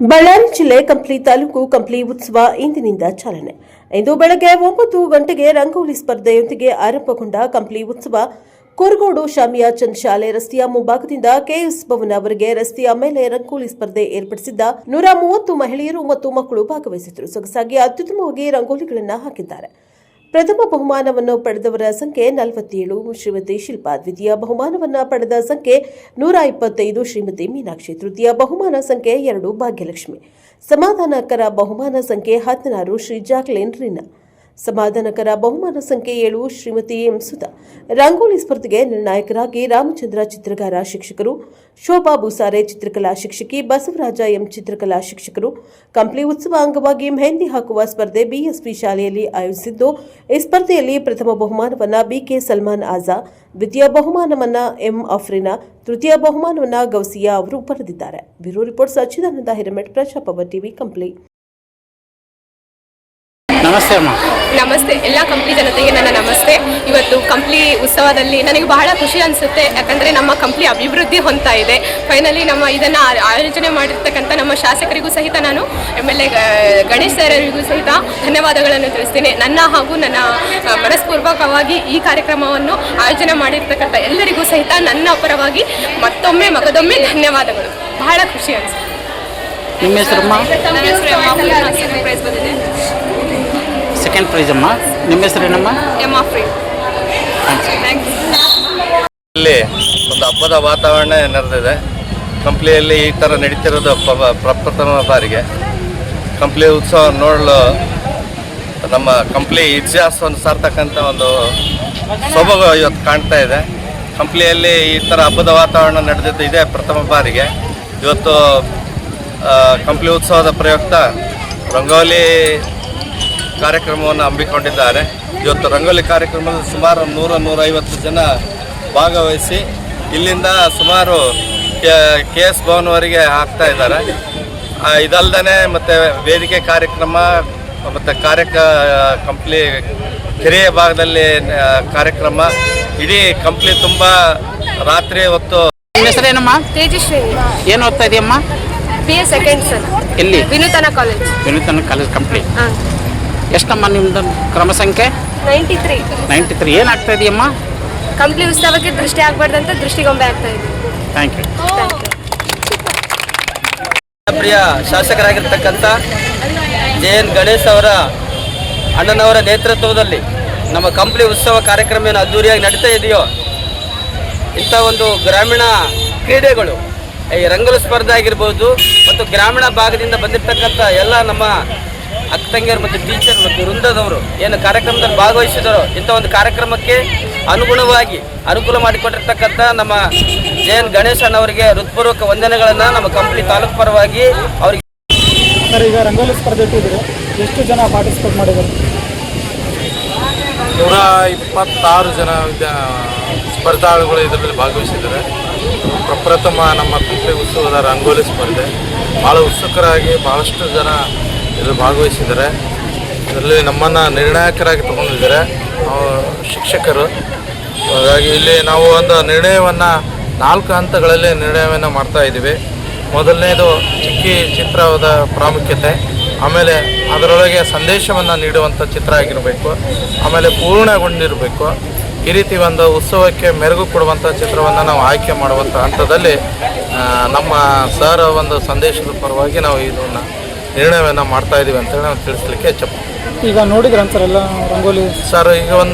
ಬಳ್ಳಾರಿ ಜಿಲ್ಲೆ ಕಂಪ್ಲಿ ತಾಲೂಕು ಕಂಪ್ಲಿ ಉತ್ಸವ ಇಂದಿನಿಂದ ಚಾಲನೆ. ಇಂದು ಬೆಳಗ್ಗೆ ಒಂಬತ್ತು ಗಂಟೆಗೆ ರಂಗೋಲಿ ಸ್ಪರ್ಧೆಯೊಂದಿಗೆ ಆರಂಭಗೊಂಡ ಕಂಪ್ಲಿ ಉತ್ಸವ, ಕುರುಗೋಡು ಶಾಮಿಯಾ ಚಂದ್ ಶಾಲೆ ರಸ್ತೆಯ ಮುಂಭಾಗದಿಂದ ಕೆಎಸ್ ಅವರಿಗೆ ರಸ್ತೆಯ ಮೇಲೆ ರಂಗೋಲಿ ಸ್ಪರ್ಧೆ ಏರ್ಪಡಿಸಿದ್ದ ನೂರ ಮೂವತ್ತು ಮಹಿಳೆಯರು ಮತ್ತು ಮಕ್ಕಳು ಭಾಗವಹಿಸಿದರು ಸೊಗಸಾಗಿ ಅತ್ಯುತ್ತಮವಾಗಿ ರಂಗೋಲಿಗಳನ್ನು ಹಾಕಿದ್ದಾರೆ. ಪ್ರಥಮ ಬಹುಮಾನವನ್ನು ಪಡೆದವರ ಸಂಖ್ಯೆ ನಲವತ್ತೇಳು. ಶ್ರೀಮತಿ ಶಿಲ್ಪಾ ದ್ವಿತೀಯ ಬಹುಮಾನವನ್ನು ಪಡೆದ ಸಂಖ್ಯೆ ನೂರ ಇಪ್ಪತ್ತೈದು. ಶ್ರೀಮತಿ ಮೀನಾಕ್ಷಿ ತೃತೀಯ ಬಹುಮಾನ ಸಂಖ್ಯೆ ಎರಡು. ಭಾಗ್ಯಲಕ್ಷ್ಮಿ. ಸಮಾಧಾನಕರ ಬಹುಮಾನ ಸಂಖ್ಯೆ ಹದಿನಾರು. ಶ್ರೀ ಜಾಕ್ಲಿನ್ ರೀನಾ. ಸಮಾಧಾನಕರ ಬಹುಮಾನ ಸಂಖ್ಯೆ ಏಳು ಶ್ರೀಮತಿ ಎಂ ಸುಧಾ. ರಂಗೋಲಿ ಸ್ಪರ್ಧೆಗೆ ನಿರ್ಣಾಯಕರಾಗಿ ರಾಮಚಂದ್ರ ಚಿತ್ರಗಾರ ಶಿಕ್ಷಕರು, ಶೋಭಾ ಬೂಸಾರೆ ಚಿತ್ರಕಲಾ ಶಿಕ್ಷಕಿ, ಬಸವರಾಜ ಎಂ ಚಿತ್ರಕಲಾ ಶಿಕ್ಷಕರು. ಕಂಪ್ಲಿ ಉತ್ಸವ ಅಂಗವಾಗಿ ಮೆಹಂದಿ ಹಾಕುವ ಸ್ಪರ್ಧೆ ಬಿಎಸ್ಪಿ ಶಾಲೆಯಲ್ಲಿ ಆಯೋಜಿಸಿದ್ದು, ಈ ಸ್ಪರ್ಧೆಯಲ್ಲಿ ಪ್ರಥಮ ಬಹುಮಾನವನ್ನು ಬಿಕೆ ಸಲ್ಮಾನ್ ಆಜಾ, ದ್ವಿತೀಯ ಬಹುಮಾನವನ್ನ ಎಂ ಅಫ್ರಿನಾ ತೃತೀಯ ಬಹುಮಾನವನ್ನ ಗೌಸಿಯಾ ಅವರು ಪಡೆದಿದ್ದಾರೆ. ಬ್ಯೂರೋ ರಿಪೋರ್ಟ್ ಸಚ್ಚಿದಾನಂದ ಹಿರಮೆಟ್ ಪ್ರಜಾಪವ ಟಿವಿ, ಕಂಪ್ಲಿ. ನಮಸ್ತೆ ಅಮ್ಮ. ನಮಸ್ತೆ. ಎಲ್ಲ ಕಂಪ್ಲಿ ಜನತೆಗೆ ನನ್ನ ನಮಸ್ತೆ. ಇವತ್ತು ಕಂಪ್ಲಿ ಉತ್ಸವದಲ್ಲಿ ನನಗೆ ಬಹಳ ಖುಷಿ ಅನಿಸುತ್ತೆ. ಯಾಕಂದರೆ ನಮ್ಮ ಕಂಪ್ಲಿ ಅಭಿವೃದ್ಧಿ ಹೊಂದ್ತಾ ಇದೆ. ಫೈನಲಿ ನಮ್ಮ ಇದನ್ನು ಆಯೋಜನೆ ಮಾಡಿರ್ತಕ್ಕಂಥ ನಮ್ಮ ಶಾಸಕರಿಗೂ ಸಹಿತ ನಾನು ಆಮೇಲೆ ಗಣೇಶ್ ಸರ್ಗೂ ಸಹಿತ ಧನ್ಯವಾದಗಳನ್ನು ತಿಳಿಸ್ತೀನಿ. ನನ್ನ ಹಾಗೂ ನನ್ನ ಮನಸ್ಪೂರ್ವಕವಾಗಿ ಈ ಕಾರ್ಯಕ್ರಮವನ್ನು ಆಯೋಜನೆ ಮಾಡಿರ್ತಕ್ಕಂಥ ಎಲ್ಲರಿಗೂ ಸಹಿತ ನನ್ನ ಪರವಾಗಿ ಮತ್ತೊಮ್ಮೆ ಮಗದೊಮ್ಮೆ ಧನ್ಯವಾದಗಳು. ಬಹಳ ಖುಷಿ ಅನಿಸುತ್ತೆ. ನಿಮ್ಮ ಹೆಸರು ಸೆಕೆಂಡ್ ಪ್ರೈಸ್ ಅಮ್ಮ. ನಿಮ್ಮ ಹೆಸರೇನಮ್ಮ ಇಲ್ಲಿ ಒಂದು ಹಬ್ಬದ ವಾತಾವರಣ ನಡೆದಿದೆ ಕಂಪ್ಲಿಯಲ್ಲಿ ಈ ಥರ ನಡೀತಿರೋದು ಪ್ರಪ್ರಥಮ ಬಾರಿಗೆ. ಕಂಪ್ಲಿ ಉತ್ಸವ ನೋಡಲು ನಮ್ಮ ಕಂಪ್ಲಿ ಇತಿಹಾಸವನ್ನು ಸಾರ್ತಕ್ಕಂಥ ಒಂದು ಸೊಬಗು ಇವತ್ತು ಕಾಣ್ತಾ ಇದೆ. ಕಂಪ್ಲಿಯಲ್ಲಿ ಈ ಥರ ಹಬ್ಬದ ವಾತಾವರಣ ನಡೆದಿದ್ದು ಇದೆ ಪ್ರಥಮ ಬಾರಿಗೆ. ಇವತ್ತು ಕಂಪ್ಲಿ ಉತ್ಸವದ ಪ್ರಯುಕ್ತ ರಂಗೋಲಿ ಕಾರ್ಯಕ್ರಮವನ್ನು ಹಮ್ಮಿಕೊಂಡಿದ್ದಾರೆ. ಇವತ್ತು ರಂಗೋಲಿ ಕಾರ್ಯಕ್ರಮದಲ್ಲಿ ಸುಮಾರು ನೂರ ನೂರೈವತ್ತು ಜನ ಭಾಗವಹಿಸಿ ಇಲ್ಲಿಂದ ಸುಮಾರು ಕೆ ಎಸ್ ಭವನವರೆಗೆ ಹಾಕ್ತಾ ಇದ್ದಾರೆ. ಇದಲ್ಲದೇ ಮತ್ತು ವೇದಿಕೆ ಕಾರ್ಯಕ್ರಮ ಮತ್ತು ಕಾರ್ಯಕ ಕಂಪ್ಲಿ ಕೆರೆಯ ಭಾಗದಲ್ಲಿ ಕಾರ್ಯಕ್ರಮ ಇಡೀ ಕಂಪ್ಲಿ ತುಂಬ ರಾತ್ರಿ ಹೊತ್ತು ನಿಮ್ಮ ಹೆಸರೇನಮ್ಮ ತೇಜಸ್ವಿ ಏನು ಓದ್ತಾ ಇದೆಯಮ್ಮ? B A second sir. ಎಲ್ಲಿ? ವಿನೂತನ ಕಾಲೇಜ್. ವಿನೂತನ ಕಾಲೇಜ್ ಕಂಪ್ಲೀಟ್ ಹಾಂ. ಎಷ್ಟಮ್ಮ ನಿಮ್ಮದು ಕ್ರಮ ಸಂಖ್ಯೆ? ನೈಂಟಿ ತ್ರೀ ನೈಂಟಿ ತ್ರೀ ಏನಾಗ್ತಾ ಇದೆಯಮ್ಮ? ಕಂಪ್ಲಿ ಉತ್ಸವಕ್ಕೆ ದೃಷ್ಟಿ ಆಗಬಾರ್ದಂತ ದೃಷ್ಟಿಗೊಂಬೆ ಆಗ್ತಾ ಇದೆ. ಥ್ಯಾಂಕ್ ಯು ಥ್ಯಾಂಕ್ ಯು ಪ್ರಿಯ ಶಾಸಕರಾಗಿರ್ತಕ್ಕಂಥ ಜೆ ಎನ್ ಗಣೇಶ್ ಅವರ ಅಣ್ಣನವರ ನೇತೃತ್ವದಲ್ಲಿ ನಮ್ಮ ಕಂಪ್ಲಿ ಉತ್ಸವ ಕಾರ್ಯಕ್ರಮ ಏನು ಅದ್ದೂರಿಯಾಗಿ ನಡೀತಾ ಇದೆಯೋ ಇಂಥ ಒಂದು ಗ್ರಾಮೀಣ ಕ್ರೀಡೆಗಳು ಈ ರಂಗೋಲಿ ಸ್ಪರ್ಧೆ ಆಗಿರ್ಬೋದು ಮತ್ತು ಗ್ರಾಮೀಣ ಭಾಗದಿಂದ ಬಂದಿರತಕ್ಕಂಥ ಎಲ್ಲ ನಮ್ಮ ಅಕ್ಕ ತಂಗಿಯರು ಮತ್ತು ಟೀಚರ್ ಮತ್ತು ವೃಂದದವರು ಏನು ಕಾರ್ಯಕ್ರಮದಲ್ಲಿ ಭಾಗವಹಿಸಿದರು ಇಂಥ ಒಂದು ಕಾರ್ಯಕ್ರಮಕ್ಕೆ ಅನುಗುಣವಾಗಿ ಅನುಕೂಲ ಮಾಡಿಕೊಟ್ಟಿರ್ತಕ್ಕಂಥ ನಮ್ಮ ಜೆ ಎನ್ ಗಣೇಶಣ್ಣವರಿಗೆ ಹೃತ್ಪೂರ್ವಕ ವಂದನೆಗಳನ್ನು ನಮ್ಮ ಕಂಪ್ನಿ ತಾಲೂಕು ಪರವಾಗಿ ಅವರಿಗೆ ಸರ್ ಈಗ ರಂಗೋಲಿ ಸ್ಪರ್ಧೆ ಇಟ್ಟಿದ್ದೀರಿ. ಎಷ್ಟು ಜನ ಪಾರ್ಟಿಸಿಪೇಟ್ ಮಾಡಿದ್ದಾರೆ? ನೂರ ಇಪ್ಪತ್ತಾರು ಜನ ವಿದ್ಯಾ ಸ್ಪರ್ಧಾಳುಗಳು ಇದರಲ್ಲಿ ಭಾಗವಹಿಸಿದ್ದಾರೆ. ಪ್ರಪ್ರಥಮ ನಮ್ಮ ಕುಂಟೆ ಉತ್ಸವದ ರಂಗೋಲಿ ಸ್ಪರ್ಧೆ. ಭಾಳ ಉತ್ಸುಕರಾಗಿ ಭಾಳಷ್ಟು ಜನ ಇದರಲ್ಲಿ ಭಾಗವಹಿಸಿದ್ದಾರೆ. ಇದರಲ್ಲಿ ನಮ್ಮನ್ನು ನಿರ್ಣಾಯಕರಾಗಿ ತಗೊಂಡಿದ್ದಾರೆ. ಶಿಕ್ಷಕರು. ಹಾಗಾಗಿ ಇಲ್ಲಿ ನಾವು ಒಂದು ನಿರ್ಣಯವನ್ನು ನಾಲ್ಕು ಹಂತಗಳಲ್ಲಿ ನಿರ್ಣಯವನ್ನು ಮಾಡ್ತಾ ಇದ್ದೀವಿ. ಮೊದಲನೇದು ಚಿಕ್ಕಿ ಚಿತ್ರದ ಪ್ರಾಮುಖ್ಯತೆ. ಆಮೇಲೆ ಅದರೊಳಗೆ ಸಂದೇಶವನ್ನು ನೀಡುವಂಥ ಚಿತ್ರ ಆಗಿರಬೇಕು. ಆಮೇಲೆ ಪೂರ್ಣಗೊಂಡಿರಬೇಕು. ಈ ರೀತಿ ಒಂದು ಉತ್ಸವಕ್ಕೆ ಮೆರುಗು ಕೊಡುವಂಥ ಚಿತ್ರವನ್ನು ನಾವು ಆಯ್ಕೆ ಮಾಡುವಂಥ ಹಂತದಲ್ಲಿ ನಮ್ಮ ಸರ್ ಒಂದು ಸಂದೇಶದ ಪರವಾಗಿ ನಾವು ಇದನ್ನು ನಿರ್ಣಯವನ್ನು ಮಾಡ್ತಾ ಇದ್ದೀವಿ ಅಂತೇಳಿ ನಾವು ತಿಳಿಸ್ಲಿಕ್ಕೆ ಇಚ್ಛೆ ಈಗ ನೋಡಿದ್ರೆ ಸರ್ ಎಲ್ಲ ರಂಗೋಲಿ. ಸರ್ ಈಗ ಒಂದು